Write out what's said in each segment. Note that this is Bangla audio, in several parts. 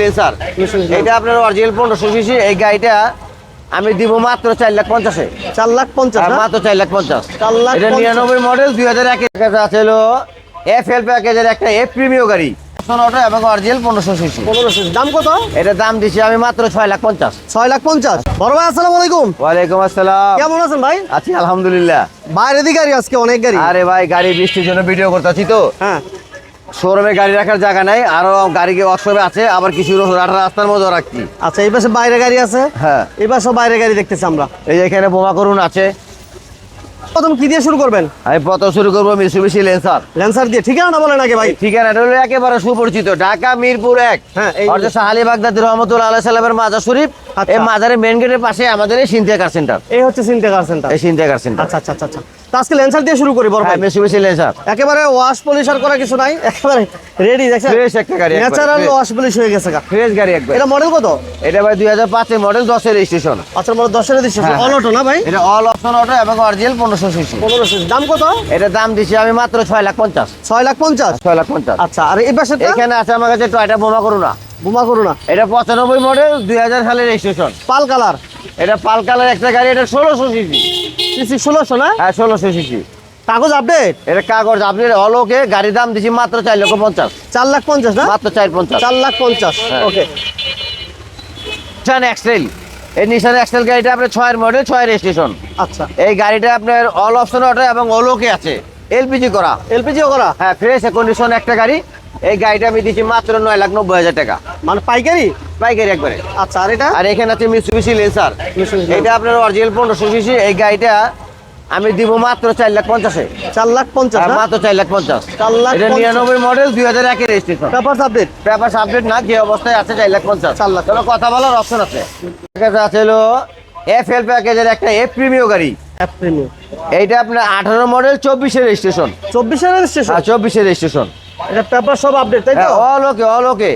লেন্সার Mitsubishi এটা আপনার অরিজিনাল পনেরোশো সিসি এই গাড়িটা আমি দিব মাত্র চার লাখ পঞ্চাশে। চার লাখ পঞ্চাশ মাত্র চার লাখ পঞ্চাশ। চার লাখ এটা নিরানব্বই মডেল দুই হাজার একের কাছে আছে হলো এফ এল প্যাকেজের একটা এফ প্রিমিয় গাড়ি। অটো এবং অরিজিনাল পনেরোশো সিসি পনেরোশো দাম কত? এটা দাম দিচ্ছি আমি মাত্র ছয় লাখ পঞ্চাশ। ছয় লাখ পঞ্চাশ। বড় ভাই আসসালামু আলাইকুম। ওয়ালাইকুম আসসালাম। কেমন আছেন ভাই? আছি আলহামদুলিল্লাহ। বাইরে দিকে গাড়ি আজকে অনেক গাড়ি। আরে ভাই গাড়ি বৃষ্টির জন্য ভিডিও করতেছি তো। হ্যাঁ। শোরুমে গাড়ি রাখার জায়গা নাই আরও গাড়ি ওয়ার্কশপে আছে? আবার কিছু রাস্তার মধ্যে রাখছি। আচ্ছা এই পাশে বাইরে গাড়ি আছে? হ্যাঁ। এই পাশে বাইরে গাড়ি দেখতেছি আমরা। এই যে এখানে বোমা করুন আছে। প্রথম কি দিয়ে শুরু করবেন? আমি প্রথম শুরু করব মিশুবিশি লেন্সার ল্যান্সার দিয়ে। ঠিকানা বলেন আগে ভাই। ঠিকানাটা হলো একেবারে সুপরিচিত ঢাকা মিরপুর এক। হ্যাঁ, এই- অর্থাৎ সাহালি বাগদাদি রহমতুল্লাহ আল্লাহ সাল্লামের মাজার শরীফ আচ্ছা। এই মাজারের মেন গেটের পাশে আমাদের এই সিনথিয়া কার সেন্টার এই হচ্ছে কার সেন্টার এই সিনথিয়া কার সেন্টার আচ্ছা আচ্ছা আচ্ছা আচ্ছা। তো আজকে ল্যান্সার দিয়ে শুরু করি বড় ভাই। হ্যাঁ মিশুবিশি লেন্সার। একেবারে ওয়াশ পলিশার করা কিছু নাই একেবারে রেডি দেখছেন? ফ্রেশ একটা গাড়ি ন্যাচারাল ওয়াশ পলিশ হয়ে গেছে ফ্রেশ গাড়ি একবার। এটা মডেল কত? এটা ভাই দুই হাজার পাঁচের মডেল দশের রেজিস্ট্রেশন আচ্ছা মডেল দশের দিচ্ছে হ্যাঁ, অল অটো না ভাই? এটা অল অপশন অটো এবং অরিজিনাল পনেরোশো সিসি পনেরোশো দাম কত? এটা দাম দিচ্ছি আমি মাত্র ছয় লাখ পঞ্চাশ। ছয় লাখ পঞ্চাশ? ছয় লাখ পঞ্চাশ। আচ্ছা আর এই পাশে এখানে আছে আমার কাছে টয়টা বোমা করু না বোমা করো না এটা পঁচানব্বই মডেল দুই হাজার সালের রেজিস্ট্রেশন পাল কালার। এটা পাল কালার একটা গাড়ি এটা ষোলোশো সিসি সিসি ষোলোশো না? হ্যাঁ ষোলোশো সিসি। কাগজ আপডেট এটা কাগজ আপনি অলোকে গাড়ির দাম দিচ্ছি মাত্র চার লক্ষ পঞ্চাশ। চার লাখ পঞ্চাশ না? মাত্র চার পঞ্চাশ। চার লাখ পঞ্চাশ। ওকে নিশান এক্সেল এই নিশান এক্সেল গাড়িটা আপনার ছয়ের মডেল ছয় রেজিস্ট্রেশন আচ্ছা। এই গাড়িটা আপনার অল অপশন অটো এবং অলোকে আছে। এলপিজি করা। এলপিজিও করা? হ্যাঁ ফ্রেশ কন্ডিশন একটা গাড়ি। এই গাড়িটা আমি দিচ্ছি মাত্র নয় লাখ নব্বই হাজার টাকা। মানে পাইকারি? পাইকারি একবারে। আচ্ছা আর এটা? আর এখানে আছে লেন্সার Mitsubishi এটা আপনার অরিজিনাল পনেরোশো সিসি এই গাড়িটা আমি দিব মাত্র চার লাখ পঞ্চাশে। চার লাখ পঞ্চাশ মাত্র চার লাখ পঞ্চাশ। চার লাখ এটা নিরানব্বই মডেল দুই হাজার একের registration paper update paper update না যে অবস্থায় আছে চার লাখ পঞ্চাশ। চার লাখ। চলো কথা বলার অপশন আছে। প্যাকেজ আছে হলো এফ এল প্যাকেজের একটা এফ প্রিমিয় গাড়ি। এইটা আপনার আঠারো মডেল চব্বিশের রেজিস্ট্রেশন চব্বিশের রেজিস্ট্রেশন আর চব্বিশের রেজিস্ট্রেশন এটা পেপার সব আপডেট তাই তো? অল ওকে অল ওকে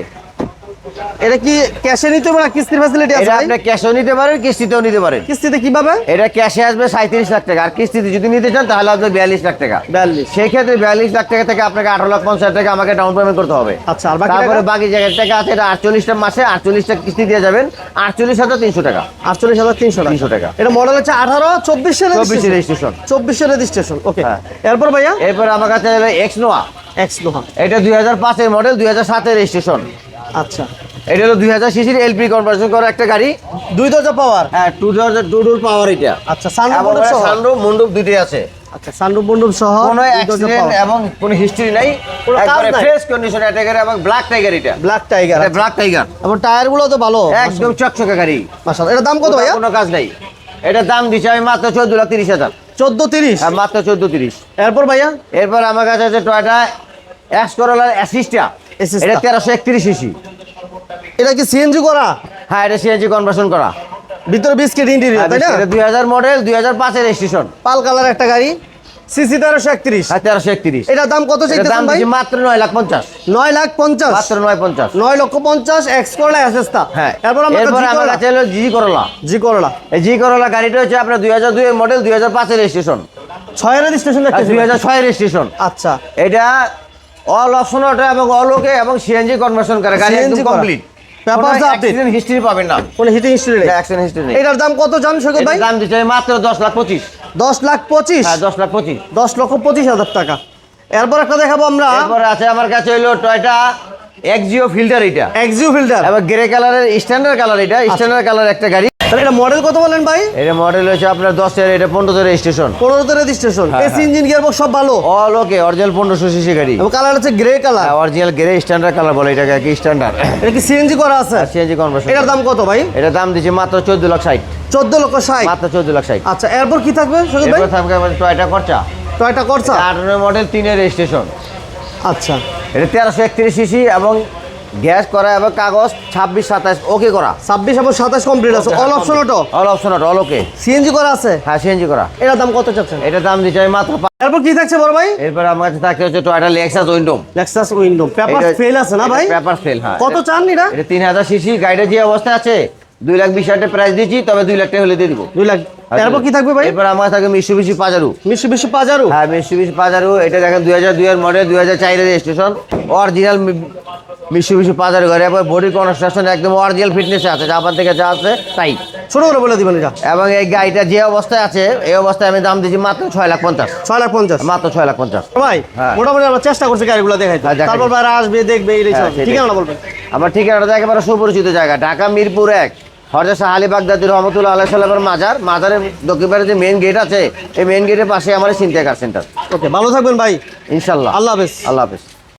এটা কি ক্যাশে নিতে হবে না কিস্তির ফ্যাসিলিটি আছে এটা ভাই? আপনি ক্যাশও নিতে পারেন কিস্তিতেও নিতে পারেন। কিস্তিতে কীভাবে? এটা ক্যাশে আসবে সাঁত্রিশ লাখ টাকা আর কিস্তিতে যদি নিতে চান তাহলে আসবে বিয়াল্লিশ লাখ টাকা। বিয়াল্লিশ। সেই ক্ষেত্রে বিয়াল্লিশ লাখ টাকা থেকে আপনাকে আঠারো লাখ পঞ্চাশ টাকা আমাকে ডাউন পেমেন্ট করতে হবে। আচ্ছা আর বাকি তারপরে? বাকি জায়গার টাকা আছে এটা আটচল্লিশটা মাসে আটচল্লিশটা কিস্তি দিয়ে যাবেন আটচল্লিশ হাজার তিনশো টাকা। আটচল্লিশ হাজার তিনশো টাকা। 300 টাকা। এটা মডেল হচ্ছে আঠারো চব্বিশের চব্বিশের রেজিস্ট্রেশন রেজিস্ট্রেশন চব্বিশের রেজিস্ট্রেশন ওকে। এরপর ভাইয়া? এরপর আমার কাছে এক্স নোয়া এক্স লোহা এটা দুই হাজার পাঁচের মডেল দুই হাজার সাতের রেজিস্ট্রেশন আচ্ছা। এটা হলো দুই হাজার সিসির এলপি কনভার্সন করা একটা গাড়ি। দুই দরজা পাওয়ার হ্যাঁ টু হাজার টু ডোর পাওয়ার এটা। আচ্ছা সানরুফ মন্ডপ সানরুফ আছে। আচ্ছা সানরুফ মন্ডপ সহ কোনো অ্যাক্সিডেন্ট এবং কোনো হিস্ট্রি নাই। একবারে ফ্রেশ কন্ডিশন এটা গাড়ি এবং ব্ল্যাক টাইগার এটা। ব্ল্যাক টাইগার এটা ব্ল্যাক টাইগার এবং টায়ারগুলো তো ভালো। একদম চকচকে গাড়ি। মাশাআল্লাহ। এটা দাম কত ভাইয়া? কোনো কাজ নাই। এটার দাম আমি মাত্র চোদ্দ লাখ তিরিশ হাজার। মাত্র তিরিশ। এরপর ভাইয়া? এরপর আমার কাছে আছে টয়টা এক্স করোলার অ্যাসিস্টা। এটা তেরোশো একত্রিশ সিসি এটা কি সিএনজি করা? হ্যাঁ এটা সিএনজি কনভার্সন করা। ভিতরে বিস্কিট ইন্টেরিয়র তাই না? দুই হাজার মডেল দুই হাজার পাঁচের রেজিস্ট্রেশন পাল কালার একটা গাড়ি সিসি তেরোশো একত্রিশ। হ্যাঁ তেরোশো একত্রিশ। এটার দাম কত এটার দাম ভাই? মাত্র নয় লাখ পঞ্চাশ। নয় লাখ পঞ্চাশ? মাত্র নয় পঞ্চাশ। নয় লক্ষ পঞ্চাশ এক্স করলা অ্যাসেস্তা হ্যাঁ। এরপর আমরা কাছে হলো জি করোলা জি করলা এই জি করোলা গাড়িটা হচ্ছে আপনার দুই হাজার দুই মডেল দুই হাজার পাঁচের রেজিস্ট্রেশন ছয় রেজিস্ট্রেশন দুই হাজার ছয় রেজিস্ট্রেশন আচ্ছা। এটা অল অপশন অটো এবং অল ওকে এবং সিএনজি কনভার্সন করে। গাড়ি একদম complete Papers update। Accident history পাবেন না। কোনো হিটিং হিস্ট্রি নেই। অ্যাক্সিডেন্ট হিস্ট্রি নেই। এটার দাম কত জান সৈকত ভাই? দাম দিচ্ছে মাত্র দশ লাখ পঁচিশ। দশ লাখ পঁচিশ? হ্যাঁ দশ লাখ পঁচিশ। দশ লক্ষ পঁচিশ হাজার টাকা। এরপর একটা দেখাবো আমরা। এরপরে আছে আমার কাছে হইল টয়টা এক্সিও ফিল্টার এটা। এক্সিউ ফিল্টার এবার গ্রে কালারের স্ট্যান্ডার্ড কালার এটা। স্ট্যান্ডার্ড কালার একটা গাড়ি। তাহলে এটা মডেল কত বলেন ভাই? এটা মডেল হচ্ছে আপনার দশের এটা পনেরোতে রেজিস্ট্রেশন পনেরোতে রেজিস্ট্রেশন হ্যাঁ, এসি ইঞ্জিন গিয়ারবক্স সব ভালো? অল ওকে অরিজিনাল পনেরোশো সিসি গাড়ি। এবং কালার হচ্ছে grey colour original grey standard colour বলে এটাকে কি স্ট্যান্ডার্ড এটা কি সিএনজি করা আছে? সিএনজি কনভার্সন এটার দাম কত ভাই? এটার দাম দিচ্ছে মাত্র চোদ্দ লাখ ষাট। চোদ্দ লক্ষ ষাট। মাত্র চোদ্দ লাখ ষাট। আচ্ছা এরপর কি থাকবে এরপর থাকবে টয়টা খরচা টয়টা করছা আঠারো মডেল তিনের রেজিস্ট্রেশন আচ্ছা। এটা তেরোশো একত্রিশ সিসি এবং গ্যাস করা এবং কাগজ ছাব্বিশ সাতাশ ওকে করা। ছাব্বিশ এবং সাতাশ কমপ্লিট আছে। All option auto all option all okay CNG করা আছে? হ্যাঁ সিএনজি করা। এটার দাম কত চাচ্ছেন? এটার দাম দিচ্ছে আমি মাত্র এরপর কি থাকছে বড় ভাই? এরপর আমার কাছে থাকতে হচ্ছে Toyota Lexus Windom Lexus Windom paper file আছে না ভাই? পেপার ফেল হ্যাঁ। কত চান এটা? এটা তিন হাজার সিসি গাড়িটা যে অবস্থায় আছে দুই লাখ বিশ হাজার প্রাইস দিচ্ছি তবে দুই লাখ টাকা হলে দিয়ে দিব। দুই লাখ তারপর কি থাকবে ভাই? এরপর আমার থাকে মিশুবিশি পাজারু মিশু মিশু পাজারু হ্যাঁ মিশুবিশি পাজারু এটা দেখেন দুই হাজার দুইয়ের মডেল দুই হাজার চারের রেজিস্ট্রেশন অরিজিনাল মিশুবিশি পাজারু গাড়ি এবং বডি কনস্ট্রাকশন একদম অরিজিনাল ফিটনেসে আছে জাপান থেকে যা আছে তাই। ছোট করে বলে দিবেন এটা। এবং এই গাড়িটা যে অবস্থায় আছে এই অবস্থায় আমি দাম দিচ্ছি মাত্র ছয় লাখ পঞ্চাশ। ছয় লাখ পঞ্চাশ? মাত্র ছয় লাখ পঞ্চাশ। ভাই হ্যাঁ। মোটামুটি আমরা চেষ্টা করছি গাড়িগুলো হ্যাঁ, দেখাই। তারপর ভাইরা আসবে দেখবে এই হ্যাঁ, সেটাই। ঠিক আছে বলবেন। আমার ঠিকানাটা একেবারে সুপরিচিত জায়গা ঢাকা মিরপুর এক হরজা শাহ আলী বাগদাদি রহমতুল্লাহ আল্লাহ সাল্লামের মাজার। মাজারের দক্ষিণ পাড়ে যে মেন গেট আছে এই মেন গেটের পাশে আমার চিন্তা কার সেন্টার ওকে ভালো থাকবেন ভাই। ইনশাল্লাহ। আল্লাহ হাফেজ। আল্লাহ হাফেজ।